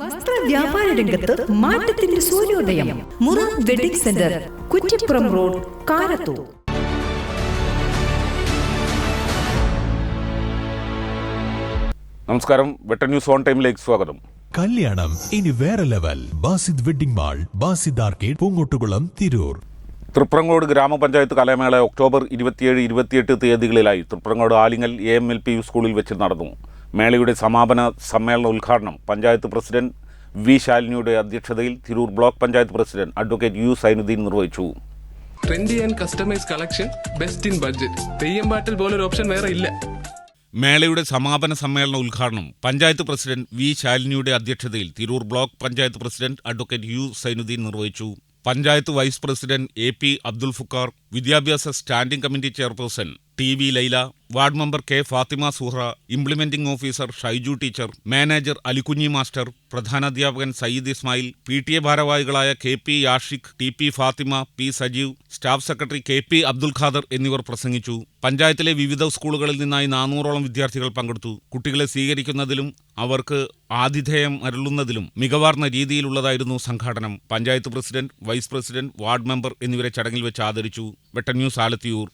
വസ്ത്ര വ്യാപാര രംഗത്ത് മാറ്റത്തിന്റെ സൂര്യോദയം. Mura wedding center Kuttippuram road Karathur. നമസ്കാരം. വെട്ടൻ ന്യൂസ് ഓൺ ടൈമിലേക്ക് സ്വാഗതം. കല്യാണം ഇനി വേറെ level. Basid wedding mall Basid arcade Poonkottukulam Tirur. Triprangode ഗ്രാമപഞ്ചായത്ത് കലാമേള ഒക്ടോബർ ഇരുപത്തിയേഴ് ഇരുപത്തിയെട്ട് തീയതികളിലായി Triprangode Alingal A M L P U സ്കൂളിൽ വെച്ച് നടന്നു. മേളയുടെ സമാപന സമ്മേളന ഉദ്ഘാടനം പഞ്ചായത്ത് പ്രസിഡന്റ് വി ശാലിനിയുടെ അധ്യക്ഷതയിൽ Tirur block panchayat president advocate U Sainuddin നിർവഹിച്ചു. Trendy and customise collection best in budget Theyyam പാട്ടിൽ പോലൊരു ഓപ്ഷൻ വേറെ ഇല്ല. മേളയുടെ സമാപന സമ്മേളന ഉദ്ഘാടനം പഞ്ചായത്ത് പ്രസിഡന്റ് വി ശാലിനിയുടെ അധ്യക്ഷതയിൽ Tirur block panchayat president advocate U Sainuddin നിർവഹിച്ചു. Panchayat vice president A P Abdul Fukkar വിദ്യാഭ്യാസ standing committee chairperson T V Laila ward member K Fathima Suhra implementing officer Shaiju teacher manager Alikunji master പ്രധാനാധ്യാപകൻ Sayyid Ismail P T A ഭാരവാഹികളായ K P Yashiq T P Fathima P Sajeev staff secretary K P Abdul Khader എന്നിവർ പ്രസംഗിച്ചു. പഞ്ചായത്തിലെ വിവിധ സ്കൂളുകളിൽ നിന്നായി നാനൂറോളം വിദ്യാർത്ഥികൾ പങ്കെടുത്തു. കുട്ടികളെ സ്വീകരിക്കുന്നതിലും അവർക്ക് ആതിഥേയം അരുളുന്നതിലും മികവാർന്ന രീതിയിലുള്ളതായിരുന്നു സംഘാടനം. Panchayat president vice president ward member എന്നിവരെ ചടങ്ങിൽ വെച്ച് ആദരിച്ചു. വെട്ടൻ ന്യൂസ് ആലത്തിയൂർ